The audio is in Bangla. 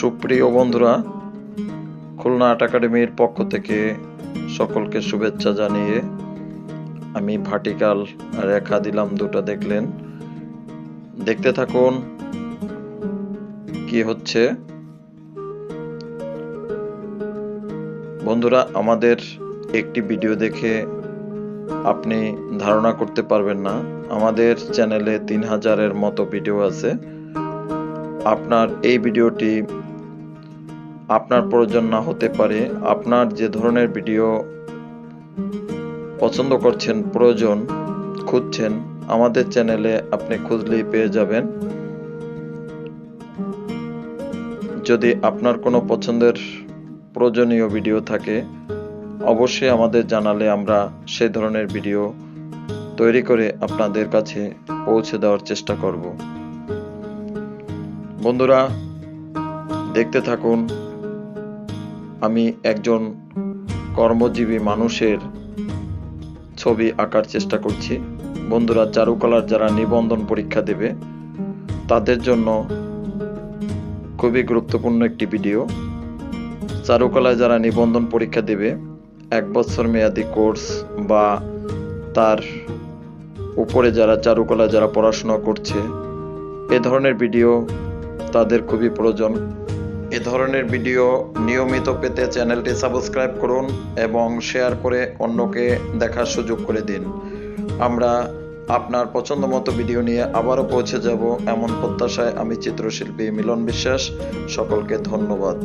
সুপ্রিয় বন্ধুরা, খুলনা আর্ট একাডেমির পক্ষ থেকে সকলকে শুভেচ্ছা জানিয়ে আমি ভার্টিক্যাল রেখা দিলাম দুটো দেখলেন। দেখতে থাকুন কি হচ্ছে। বন্ধুরা, আমাদের একটি ভিডিও দেখে আপনি ধারণা করতে পারবেন না। আমাদের চ্যানেলে তিন হাজারের মতো ভিডিও আছে। আপনার এই ভিডিওটি আপনার প্রয়োজন না হতে পারে। আপনার যে ধরনের ভিডিও পছন্দ করছেন, প্রয়োজন খুঁজছেন, আমাদের চ্যানেলে আপনি খুঁজলেই পেয়ে যাবেন। যদি আপনার কোনো পছন্দের প্রয়োজনীয় ভিডিও থাকে, অবশ্যই আমাদের জানালে আমরা সেই ধরনের ভিডিও তৈরি করে আপনাদের কাছে পৌঁছে দেওয়ার চেষ্টা করব। বন্ধুরা, দেখতে থাকুন, আমি একজন কর্মজীবী মানুষের ছবি আঁকার চেষ্টা করছি। বন্ধুরা, চারুকলার যারা নিবন্ধন পরীক্ষা দেবে, তাদের জন্য খুবই গুরুত্বপূর্ণ একটি ভিডিও। চারুকলায় যারা নিবন্ধন পরীক্ষা দেবে, এক বছর মেয়াদি কোর্স বা তার উপরে যারা চারুকলা যারা পড়াশোনা করছে, এ ধরনের ভিডিও তাদের খুবই প্রয়োজন। এ ধরনের ভিডিও নিয়মিত পেতে চ্যানেলটি সাবস্ক্রাইব করুন এবং শেয়ার করে অন্যকে দেখার সুযোগ করে দিন। আমরা আপনার পছন্দ মতো ভিডিও নিয়ে আবারও পৌঁছে যাব এমন প্রত্যাশায় আমি চিত্রশিল্পী মিলন বিশ্বাস। সকলকে ধন্যবাদ।